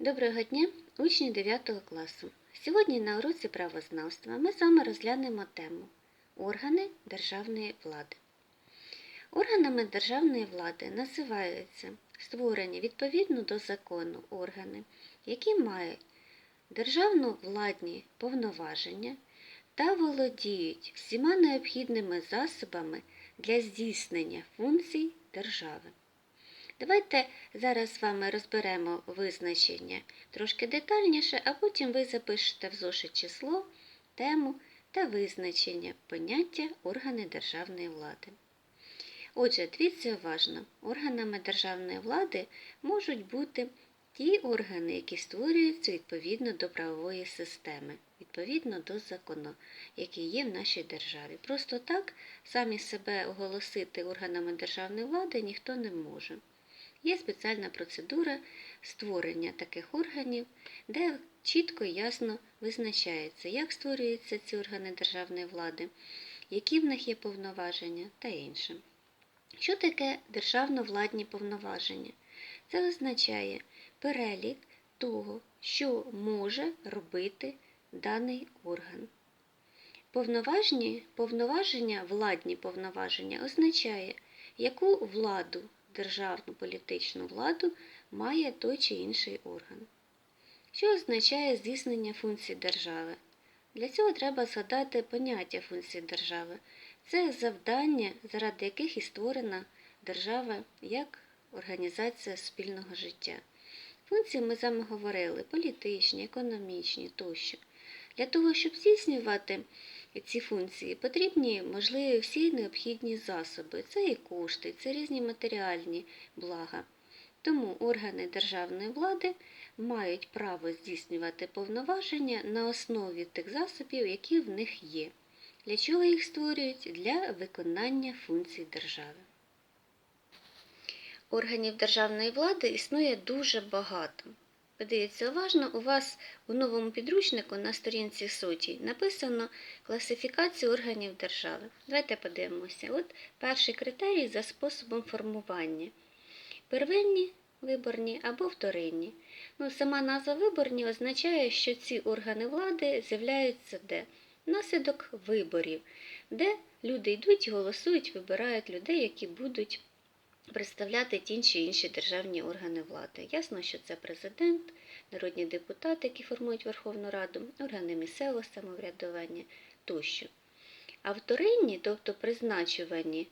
Доброго дня, учні 9 класу. Сьогодні на уроці правознавства ми з вами розглянемо тему Органи державної влади. Органами державної влади називаються створені відповідно до закону органи, які мають державно-владні повноваження та володіють всіма необхідними засобами для здійснення функцій держави. Давайте зараз з вами розберемо визначення трошки детальніше, а потім ви запишете в зошит число, тему та визначення поняття органи державної влади. Отже, дивіться уважно, органами державної влади можуть бути ті органи, які створюються відповідно до правової системи, відповідно до закону, який є в нашій державі. Просто так самі себе оголосити органами державної влади ніхто не може. Є спеціальна процедура створення таких органів, де чітко і ясно визначається, як створюються ці органи державної влади, які в них є повноваження та інше. Що таке державно-владні повноваження? Це означає перелік того, що може робити даний орган. Повноважні, повноваження, владні повноваження означає, яку владу державну політичну владу має той чи інший орган. Що означає здійснення функцій держави? Для цього треба згадати поняття функцій держави. Це завдання, заради яких і створена держава як організація спільного життя. Функції ми з вами говорили політичні, економічні тощо. Для того, щоб здійснювати ці функції, потрібні можливі всі необхідні засоби. Це і кошти, це різні матеріальні блага. Тому органи державної влади мають право здійснювати повноваження на основі тих засобів, які в них є. Для чого їх створюють? Для виконання функцій держави. Органів державної влади існує дуже багато. Подивіться уважно, у вас у новому підручнику на сторінці суті написано класифікацію органів держави. Давайте подивимося. От перший критерій за способом формування. Первинні виборні або вторинні. Ну, Сама назва виборні означає, що ці органи влади з'являються де? Внаслідок виборів, де люди йдуть, голосують, вибирають людей, які будуть представляти ті чи інші державні органи влади. Ясно, що це президент, народні депутати, які формують Верховну Раду, органи місцевого самоврядування тощо. А вторинні, тобто призначувані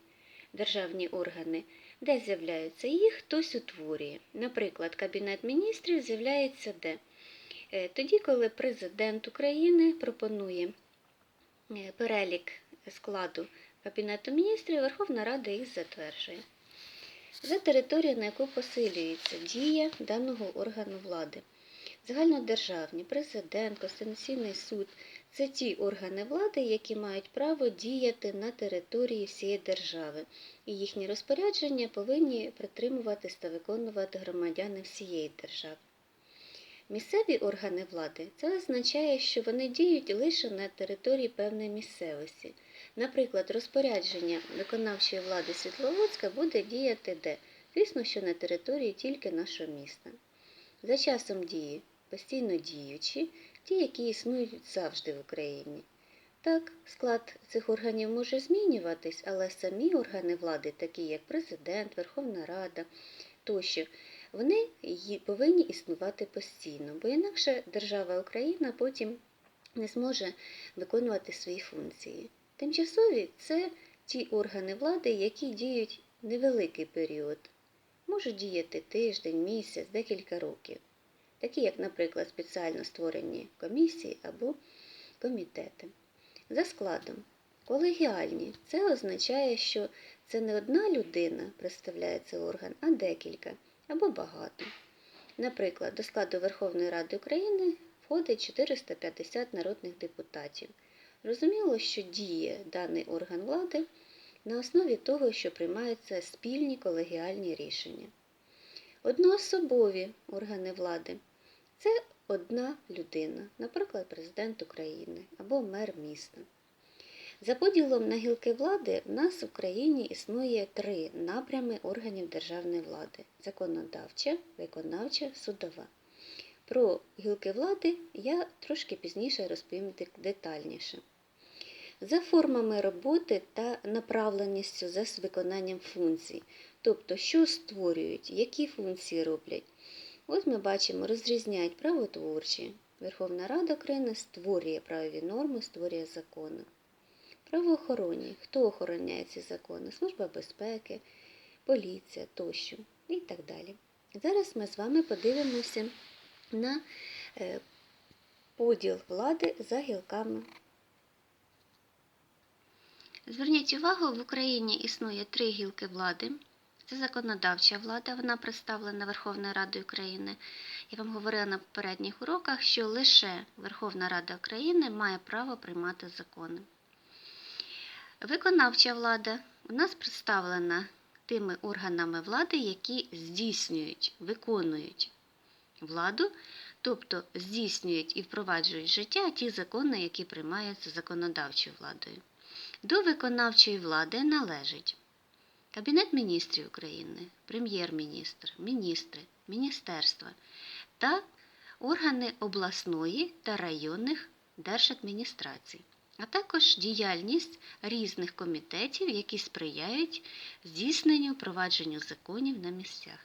державні органи, де з'являються їх, хтось утворює. Наприклад, Кабінет міністрів з'являється де? Е, тоді, коли президент України пропонує е, перелік складу Кабінету міністрів, Верховна Рада їх затверджує за територію, на яку посилюється дія даного органу влади. Загальнодержавні, президент, Конституційний суд це ті органи влади, які мають право діяти на території всієї держави, і їхні розпорядження повинні притримуватись та виконувати громадяни всієї держави. Місцеві органи влади це означає, що вони діють лише на території певної місцевості. Наприклад, розпорядження виконавчої влади Світловодська буде діяти де? Звісно, що на території тільки нашого міста. За часом дії постійно діючі, ті, які існують завжди в Україні. Так, склад цих органів може змінюватись, але самі органи влади, такі як президент, Верховна Рада тощо, вони повинні існувати постійно, бо інакше держава Україна потім не зможе виконувати свої функції. Тимчасові це ті органи влади, які діють невеликий період, можуть діяти тиждень, місяць, декілька років, такі як, наприклад, спеціально створені комісії або комітети. За складом, колегіальні це означає, що це не одна людина представляє цей орган, а декілька або багато. Наприклад, до складу Верховної Ради України входить 450 народних депутатів. Розуміло, що діє даний орган влади на основі того, що приймаються спільні колегіальні рішення. Одноособові органи влади це одна людина, наприклад, президент України або мер міста. За поділом на гілки влади в нас в Україні існує три напрями органів державної влади законодавча, виконавча, судова. Про гілки влади я трошки пізніше розповім детальніше. За формами роботи та направленістю за виконанням функцій, тобто, що створюють, які функції роблять. От ми бачимо, розрізняють правотворчі. Верховна Рада України створює правові норми, створює закони. Правоохоронні. Хто охороняє ці закони? Служба безпеки, поліція тощо і так далі. Зараз ми з вами подивимося на е, поділ влади за гілками. Зверніть увагу, в Україні існує три гілки влади. Це законодавча влада, вона представлена Верховною Радою України. Я вам говорила на попередніх уроках, що лише Верховна Рада України має право приймати закони. Виконавча влада у нас представлена тими органами влади, які здійснюють, виконують владу, тобто здійснюють і впроваджують життя ті закони, які приймаються законодавчою владою. До виконавчої влади належить Кабінет міністрів України, прем'єр-міністр, міністри, міністерства та органи обласної та районних держадміністрацій, а також діяльність різних комітетів, які сприяють здійсненню впровадженню законів на місцях.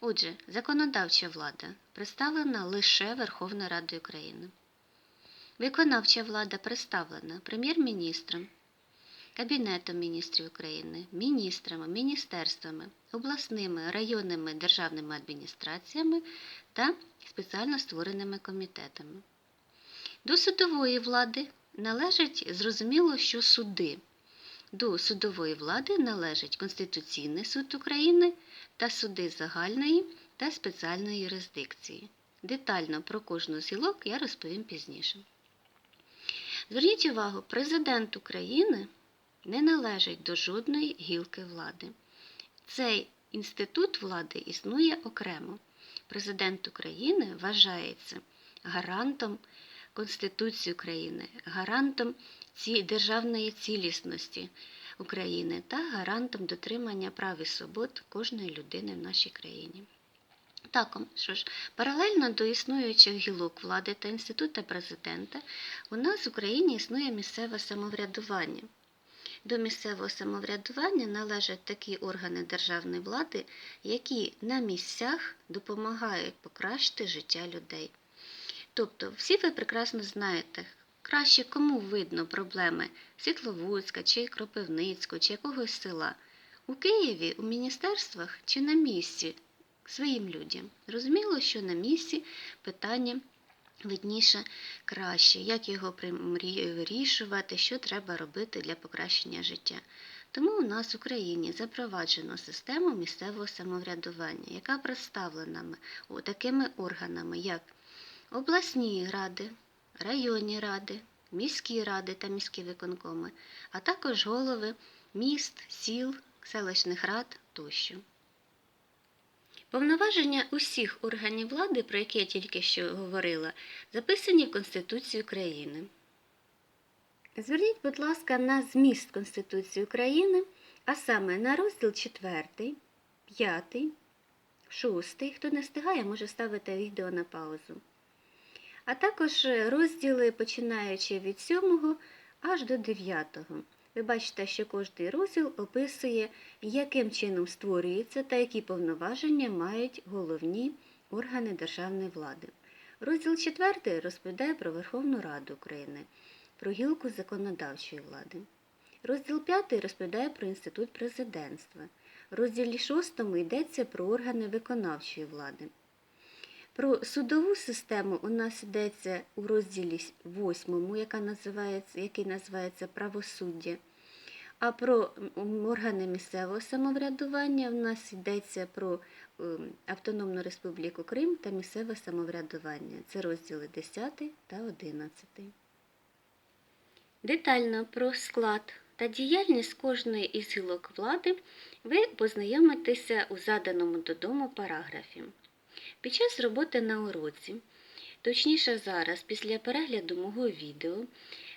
Отже, законодавча влада представлена лише Верховною Радою України. Виконавча влада представлена прем'єр-міністром, Кабінетом міністрів України, міністрами, міністерствами, обласними районними державними адміністраціями та спеціально створеними комітетами. До судової влади належить зрозуміло, що суди. До судової влади належить Конституційний суд України та суди загальної та спеціальної юрисдикції. Детально про кожну з гілок я розповім пізніше. Зверніть увагу, президент України не належить до жодної гілки влади. Цей інститут влади існує окремо. Президент України вважається гарантом Конституції України, гарантом державної цілісності України та гарантом дотримання прав і свобод кожної людини в нашій країні. Так, що ж, паралельно до існуючих гілок влади та інституту президента, у нас в Україні існує місцеве самоврядування. До місцевого самоврядування належать такі органи державної влади, які на місцях допомагають покращити життя людей. Тобто, всі ви прекрасно знаєте, краще кому видно проблеми Світловодська чи Кропивницького, чи якогось села. У Києві, у міністерствах чи на місці своїм людям. Зрозуміло, що на місці питання видніше краще, як його вирішувати, що треба робити для покращення життя. Тому у нас в Україні запроваджено систему місцевого самоврядування, яка представлена такими органами, як обласні ради, районні ради, міські ради та міські виконкоми, а також голови міст, сіл, селищних рад тощо. Повноваження усіх органів влади, про які я тільки що говорила, записані в Конституції України. Зверніть, будь ласка, на зміст Конституції України, а саме на розділ 4, 5, 6. Хто не встигає, може ставити відео на паузу. А також розділи, починаючи від 7 аж до 9. Ви бачите, що кожний розділ описує, яким чином створюється та які повноваження мають головні органи державної влади. Розділ 4 розповідає про Верховну Раду України, про гілку законодавчої влади. Розділ 5 розповідає про інститут президентства. В розділі 6 йдеться про органи виконавчої влади. Про судову систему у нас йдеться у розділі 8, яка називається, який називається правосуддя. А про органи місцевого самоврядування у нас йдеться про ем, Автономну Республіку Крим та місцеве самоврядування. Це розділи 10 та 11. Детально про склад та діяльність кожної із гілок влади ви познайомитеся у заданому додому параграфі. Під час роботи на уроці, точніше зараз, після перегляду мого відео,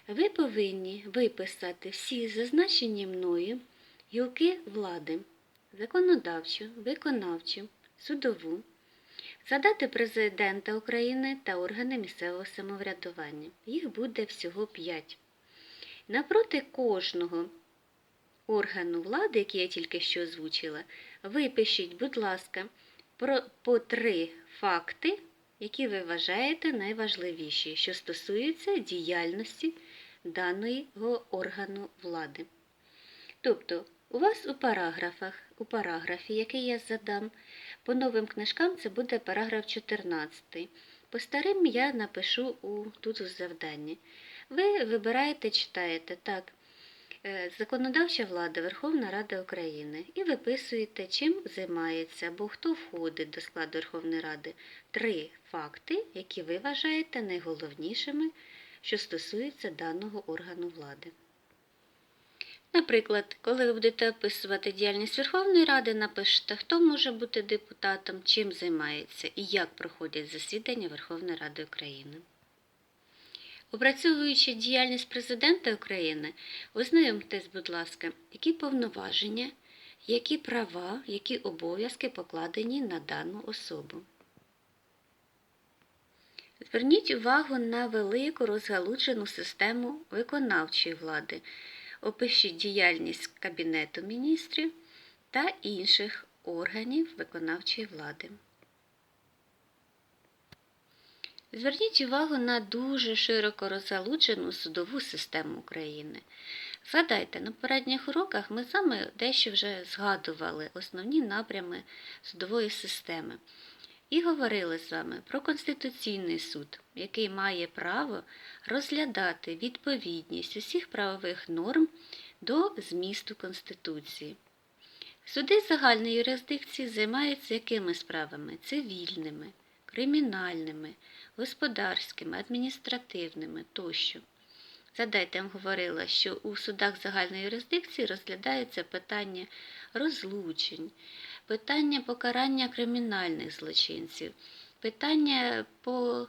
ви повинні виписати всі зазначені мною гілки влади законодавчу, виконавчу, судову, задати президента України та органи місцевого самоврядування. Їх буде всього 5. Напроти кожного органу влади, який я тільки що озвучила, випишіть, будь ласка, по три факти, які ви вважаєте найважливіші, що стосуються діяльності даного органу влади. Тобто, у вас у параграфах, у параграфі, який я задам, по новим книжкам це буде параграф 14. По старим я напишу у, тут у завданні. Ви вибираєте, читаєте так. Е, Законодавча влада Верховна Рада України і виписуєте, чим займається або хто входить до складу Верховної Ради. Три факти, які ви вважаєте найголовнішими, що стосуються даного органу влади. Наприклад, коли ви будете описувати діяльність Верховної Ради, напишете, хто може бути депутатом, чим займається і як проходять засідання Верховної Ради України. Опрацьовуючи діяльність президента України, ознайомтесь, будь ласка, які повноваження, які права, які обов'язки покладені на дану особу. Зверніть увагу на велику розгалуджену систему виконавчої влади. Опишіть діяльність Кабінету міністрів та інших органів виконавчої влади. Зверніть увагу на дуже широко розгалуджену судову систему України. Згадайте, на попередніх уроках ми вами дещо вже згадували основні напрями судової системи і говорили з вами про Конституційний суд, який має право розглядати відповідність усіх правових норм до змісту Конституції. Суди загальної юрисдикції займаються якими справами? Цивільними, кримінальними, господарськими, адміністративними тощо. Задайте я вам говорила, що у судах загальної юрисдикції розглядаються питання розлучень, питання покарання кримінальних злочинців, питання по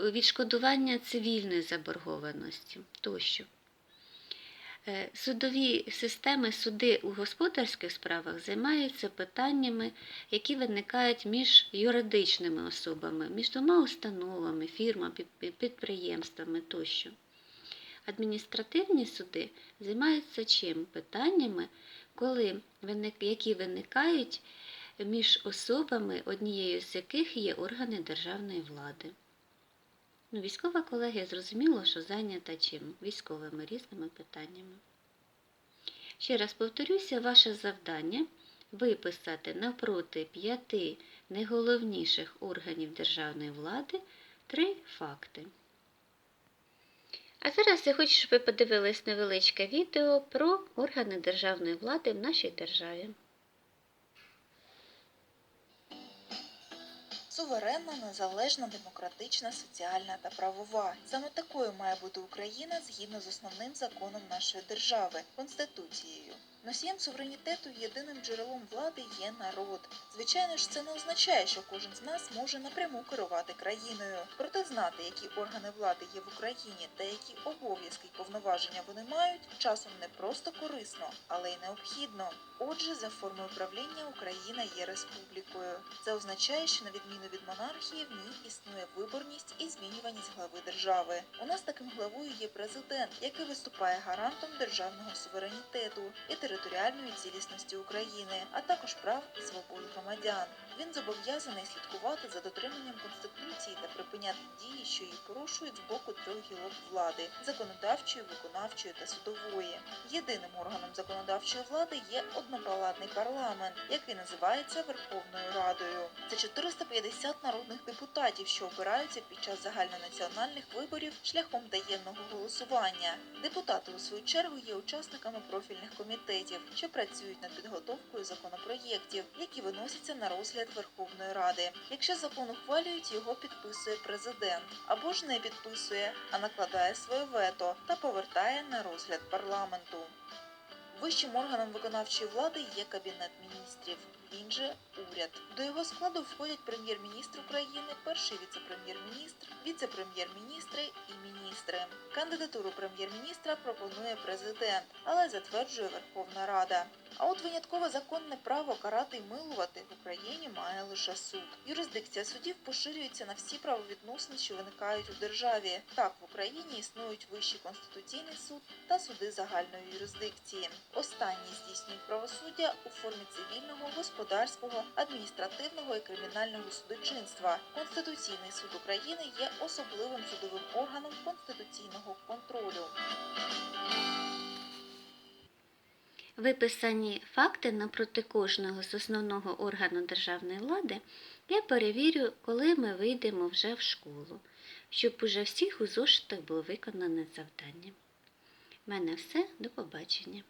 відшкодування цивільної заборгованості тощо. Е, Судові системи, суди у господарських справах займаються питаннями, які виникають між юридичними особами, між двома установами, фірмами, підприємствами тощо. Адміністративні суди займаються чим? Питаннями, коли які виникають між особами, однією з яких є органи державної влади. Ну, військова колегія зрозуміло, що зайнята чим? Військовими різними питаннями. Ще раз повторюся, ваше завдання виписати навпроти п'яти найголовніших органів державної влади три факти. А зараз я хочу, щоб ви подивились невеличке відео про органи державної влади в нашій державі. Суверенна, незалежна, демократична, соціальна та правова. Саме такою має бути Україна згідно з основним законом нашої держави Конституцією. Носієм суверенітету єдиним джерелом влади є народ. Звичайно ж, це не означає, що кожен з нас може напряму керувати країною. Проте знати, які органи влади є в Україні та які обов'язки й повноваження вони мають, часом не просто корисно, але й необхідно. Отже, за формою правління Україна є республікою. Це означає, що на відміну від монархії в ній існує виборність і змінюваність глави держави. У нас таким главою є президент, який виступає гарантом державного суверенітету і територіальної цілісності України, а також прав і свобод громадян. Він зобов'язаний слідкувати за дотриманням конституції та припиняти дії, що її порушують з боку трьох гілок влади законодавчої, виконавчої та судової. Єдиним органом законодавчої влади є однопалатний парламент, який називається Верховною Радою. Це 450 народних депутатів, що обираються під час загальнонаціональних виборів шляхом таємного голосування. Депутати у свою чергу є учасниками профільних комітетів, що працюють над підготовкою законопроєктів, які виносяться на розгляд Верховної Ради. Якщо закон ухвалюють, його підписує президент або ж не підписує, а накладає своє вето та повертає на розгляд парламенту. Вищим органом виконавчої влади є Кабінет міністрів, він же уряд. До його складу входять прем'єр-міністр України, перший віце-прем'єр-міністр, віце-прем'єр-міністри і міністри. Кандидатуру прем'єр-міністра пропонує президент, але затверджує Верховна Рада. А от виняткове законне право карати й милувати в Україні має лише суд. Юрисдикція судів поширюється на всі правовідносини, що виникають у державі. Так, в Україні існують Вищий конституційний суд та суди загальної юрисдикції. Останні здійснюють правосуддя у формі цивільного, господарського, адміністративного і кримінального судочинства. Конституційний суд України є особливим судовим органом конституційного контролю. Виписані факти напроти кожного з основного органу державної влади я перевірю, коли ми вийдемо вже в школу, щоб уже всіх у зошитах було виконане завдання. У мене все, до побачення.